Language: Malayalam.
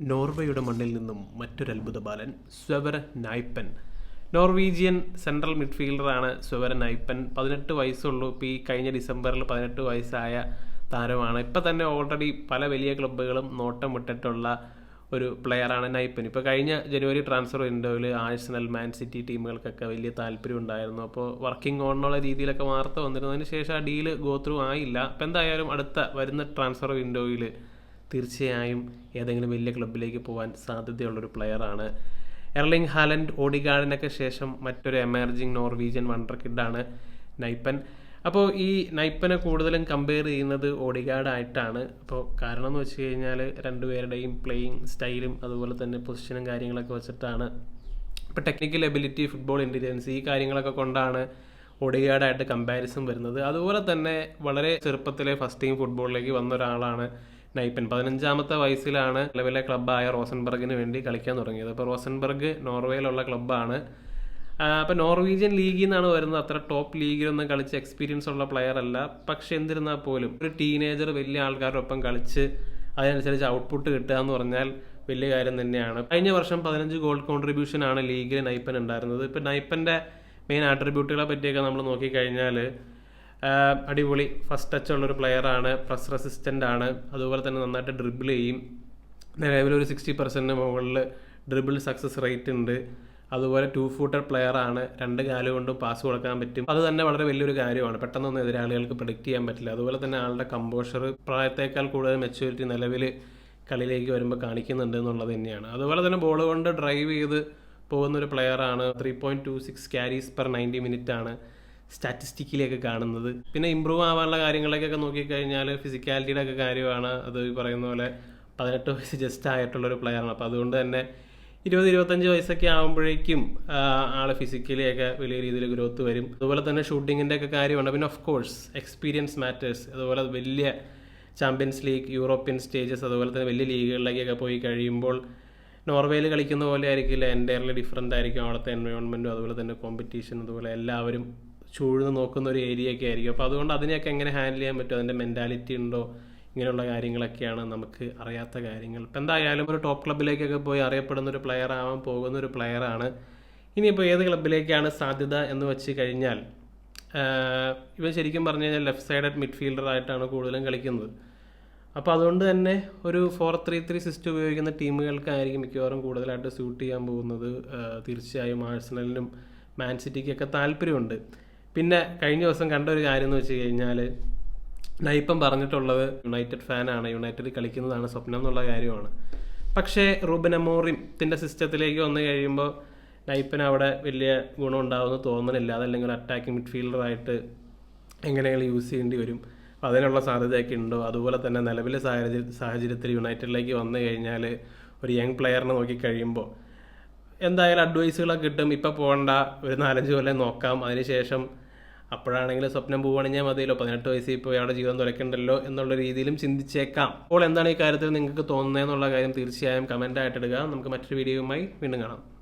നോർവേയുടെ മണ്ണിൽ നിന്നും മറ്റൊരു അത്ഭുത ബാലൻ സ്വവര നായ്പൻ. Norwegian central മിഡ്ഫീൽഡറാണ് സ്വവര നായ്പൻ. പതിനെട്ട് വയസ്സുള്ളൂ. ഇപ്പോൾ ഈ കഴിഞ്ഞ ഡിസംബറിൽ പതിനെട്ട് വയസ്സായ താരമാണ്. ഇപ്പം തന്നെ ഓൾറെഡി പല വലിയ ക്ലബ്ബുകളും നോട്ടം വിട്ടിട്ടുള്ള ഒരു പ്ലെയറാണ് നൈപ്പൻ ഇപ്പോൾ കഴിഞ്ഞ ജനുവരി ട്രാൻസ്ഫർ വിൻഡോയിൽ ആഴ്സണൽ മാൻ സിറ്റി ടീമുകൾക്കൊക്കെ വലിയ താല്പര്യം ഉണ്ടായിരുന്നു. അപ്പോൾ വർക്കിംഗ് ഓൺ എന്നുള്ള രീതിയിലൊക്കെ വാർത്ത വന്നിരുന്നതിന് ശേഷം ആ ഡീൽ ഗോത്രൂ ആയില്ല. അപ്പോൾ എന്തായാലും അടുത്ത വരുന്ന ട്രാൻസ്ഫർ വിൻഡോയിൽ തീർച്ചയായും ഏതെങ്കിലും വലിയ ക്ലബിലേക്ക് പോകാൻ സാധ്യതയുള്ളൊരു പ്ലെയറാണ്. എർലിംഗ് ഹാലൻഡ് ഓഡിഗാർഡിനൊക്കെ ശേഷം മറ്റൊരു എമർജിങ് നോർവീജിയൻ വണ്ടർ കിഡാണ് നൈപ്പൻ. അപ്പോൾ ഈ നൈപ്പനെ കൂടുതലും കമ്പയർ ചെയ്യുന്നത് ഓഡിഗാർഡ് ആയിട്ടാണ് അപ്പോൾ കാരണം എന്ന് വെച്ച് കഴിഞ്ഞാൽ രണ്ടുപേരുടെയും പ്ലേയിങ് സ്റ്റൈലും അതുപോലെ തന്നെ പൊസിഷനും കാര്യങ്ങളൊക്കെ വെച്ചിട്ടാണ്. ഇപ്പോൾ ടെക്നിക്കൽ എബിലിറ്റി ഫുട്ബോൾ ഇന്റലിജൻസ് ഈ കാര്യങ്ങളൊക്കെ കൊണ്ടാണ് ഓഡിഗാർഡായിട്ട് കമ്പാരിസൺ വരുന്നത്. അതുപോലെ തന്നെ വളരെ ചെറുപ്പത്തിലെ ഫസ്റ്റ് ടീം ഫുട്ബോളിലേക്ക് വന്ന ഒരാളാണ് നൈപ്പൻ പതിനഞ്ചാമത്തെ വയസ്സിലാണ് നിലവിലെ ക്ലബ്ബായ റോസൻബർഗിന് വേണ്ടി കളിക്കാൻ തുടങ്ങിയത്. അപ്പോൾ റോസൻബർഗ് നോർവേയിലുള്ള ക്ലബ്ബാണ്. അപ്പോൾ നോർവീജിയൻ ലീഗിൽ നിന്നാണ് വരുന്നത്. അത്ര ടോപ്പ് ലീഗിലൊന്നും കളിച്ച് എക്സ്പീരിയൻസ് ഉള്ള പ്ലെയർ അല്ല പക്ഷെ എന്നിരുന്നാൽ പോലും ഒരു ടീനേജർ വലിയ ആൾക്കാരുടെ ഒപ്പം കളിച്ച് അതിനനുസരിച്ച് ഔട്ട്പുട്ട് കിട്ടുക എന്ന് പറഞ്ഞാൽ വലിയ കാര്യം തന്നെയാണ്. കഴിഞ്ഞ വർഷം പതിനഞ്ച് ഗോൾ കോൺട്രിബ്യൂഷൻ ആണ് ലീഗിൽ നൈപ്പൻ ഉണ്ടായിരുന്നത്. ഇപ്പം നൈപ്പന്റെ മെയിൻ ആട്രിബ്യൂട്ടുകളെ പറ്റിയൊക്കെ നമ്മൾ നോക്കിക്കഴിഞ്ഞാൽ അടിപൊളി. ഫസ്റ്റ് ടച്ച് ഉള്ളൊരു പ്ലെയറാണ് പ്രസ് റെസിസ്റ്റന്റ് ആണ്. അതുപോലെ തന്നെ നന്നായിട്ട് ഡ്രിബിൾ ചെയ്യും. നിലവിൽ ഒരു സിക്സ്റ്റി പെർസെന്റിന് മുകളിൽ ഡ്രിബിൾ സക്സസ് റേറ്റ് ഉണ്ട്. അതുപോലെ ടു ഫൂട്ടർ പ്ലെയർ ആണ്. രണ്ട് കാൽ കൊണ്ടും പാസ് കൊടുക്കാൻ പറ്റും. അത് തന്നെ വളരെ വലിയൊരു കാര്യമാണ്. പെട്ടെന്നൊന്നും എതിരാളികൾക്ക് പ്രൊഡിക്റ്റ് ചെയ്യാൻ പറ്റില്ല. അതുപോലെ തന്നെ ആളുടെ കമ്പോഷർ പ്രായത്തേക്കാൾ കൂടുതൽ മെച്യൂരിറ്റി നിലവിൽ കളിയിലേക്ക് വരുമ്പോൾ കാണിക്കുന്നുണ്ട് എന്നുള്ളത് തന്നെയാണ്. അതുപോലെ തന്നെ ബോൾ കൊണ്ട് ഡ്രൈവ് ചെയ്ത് പോകുന്ന ഒരു പ്ലെയറാണ് three point two six carries per ninety minute ആണ്. സ്റ്റാറ്റിസ്റ്റിക്കിലേക്ക് കാണുന്നത്. പിന്നെ ഇമ്പ്രൂവ് ആവാനുള്ള കാര്യങ്ങളൊക്കെ നോക്കിക്കഴിഞ്ഞാൽ ഫിസിക്കാലിറ്റിയുടെ ഒക്കെ കാര്യമാണ്. അത് ഈ പറയുന്ന പോലെ പതിനെട്ട് വയസ്സ് ജസ്റ്റ് ആയിട്ടുള്ള ഒരു പ്ലെയറാണ് അപ്പോൾ അതുകൊണ്ട് തന്നെ ഇരുപത് ഇരുപത്തഞ്ച് വയസ്സൊക്കെ ആകുമ്പോഴേക്കും ആൾ ഫിസിക്കലിയൊക്കെ വലിയ രീതിയിൽ ഗ്രോത്ത് വരും. അതുപോലെ തന്നെ ഷൂട്ടിങ്ങിന്റെ ഒക്കെ കാര്യമാണ്. പിന്നെ ഓഫ് കോഴ്സ് എക്സ്പീരിയൻസ് മാറ്റേഴ്സ് അതുപോലെ വലിയ ചാമ്പ്യൻസ് ലീഗ് യൂറോപ്യൻ സ്റ്റേജസ് അതുപോലെ തന്നെ വലിയ ലീഗുകളിലേക്കൊക്കെ പോയി കഴിയുമ്പോൾ നോർവേയിൽ കളിക്കുന്ന പോലെ ആയിരിക്കില്ല. എന്റയർലി ഡിഫറെന്റ് ആയിരിക്കും അവിടുത്തെ എൻവയോൺമെന്റും അതുപോലെ തന്നെ കോമ്പറ്റീഷൻ അതുപോലെ എല്ലാവരും ചൂഴ്ന്ന് നോക്കുന്ന ഒരു ഏരിയ ഒക്കെ ആയിരിക്കും. അപ്പോൾ അതുകൊണ്ട് അതിനെയൊക്കെ എങ്ങനെ ഹാൻഡിൽ ചെയ്യാൻ പറ്റും? അതിന്റെ മെന്റാലിറ്റി ഉണ്ടോ? ഇങ്ങനെയുള്ള കാര്യങ്ങളൊക്കെയാണ് നമുക്ക് അറിയാത്ത കാര്യങ്ങൾ. ഇപ്പം എന്തായാലും ഒരു ടോപ്പ് ക്ലബിലേക്കൊക്കെ പോയി അറിയപ്പെടുന്ന ഒരു പ്ലെയർ ആവാൻ പോകുന്ന ഒരു പ്ലെയറാണ് ഇനിയിപ്പോൾ ഏത് ക്ലബിലേക്കാണ് സാധ്യത എന്ന് വെച്ച് കഴിഞ്ഞാൽ ഇവ ഇവൻ ശരിക്കും പറഞ്ഞു കഴിഞ്ഞാൽ ലെഫ്റ്റ് സൈഡഡ് മിഡ്ഫീൽഡർ ആയിട്ടാണ് കൂടുതലും കളിക്കുന്നത്. അപ്പോൾ അതുകൊണ്ട് തന്നെ ഒരു ഫോർ ത്രീ ത്രീ സിസ്റ്റം ഉപയോഗിക്കുന്ന ടീമുകൾക്കായിരിക്കും മിക്കവാറും കൂടുതലായിട്ട് സ്യൂട്ട് ചെയ്യാൻ പോകുന്നത്. തീർച്ചയായും ആഴ്സണലിനും മാൻ സിറ്റിക്കൊക്കെ താല്പര്യമുണ്ട്. പിന്നെ കഴിഞ്ഞ ദിവസം കണ്ട ഒരു കാര്യം എന്ന് വെച്ച് കഴിഞ്ഞാൽ നൈപ്പം പറഞ്ഞിട്ടുള്ളത് യുണൈറ്റഡ് ഫാനാണ് യുണൈറ്റഡ് കളിക്കുന്നതാണ് സ്വപ്നം എന്നുള്ള കാര്യമാണ്. പക്ഷേ റൂബൻ അമോറിത്തിന്റെ സിസ്റ്റത്തിലേക്ക് വന്നു കഴിയുമ്പോൾ നൈപ്പിന് അവിടെ വലിയ ഗുണം ഉണ്ടാവുമെന്ന് തോന്നണില്ല. അതല്ലെങ്കിൽ അറ്റാക്കിംഗ് മിഡ്ഫീൽഡറായിട്ട് എങ്ങനെയെങ്കിലും യൂസ് ചെയ്യേണ്ടി വരും. അതിനുള്ള സാധ്യതയൊക്കെ ഉണ്ടോ. അതുപോലെ തന്നെ നിലവിലെ സാഹചര്യ സാഹചര്യത്തിൽ യുണൈറ്റഡിലേക്ക് വന്നു കഴിഞ്ഞാൽ ഒരു യങ് പ്ലെയറിനെ നോക്കിക്കഴിയുമ്പോൾ എന്തായാലും അഡ്വൈസുകളൊക്കെ കിട്ടും. ഇപ്പം പോകണ്ട ഒരു നാലഞ്ച് കൊല്ലം നോക്കാം. അതിനുശേഷം അപ്പോഴാണെങ്കിൽ സ്വപ്നം പോവുകയാണെങ്കിൽ മതിയല്ലോ. പതിനെട്ട് വയസ്സിൽ ഇപ്പോൾ അവിടെ ജീവിതം തുറക്കണ്ടല്ലോ എന്നുള്ള രീതിയിലും ചിന്തിച്ചേക്കാം. അപ്പോൾ എന്താണ് ഈ കാര്യത്തിൽ നിങ്ങൾക്ക് തോന്നുന്നത് എന്നുള്ള കാര്യം തീർച്ചയായും കമന്റ് ആയിട്ട് ഇടുക. നമുക്ക് മറ്റൊരു വീഡിയോയുമായി വീണ്ടും കാണാം.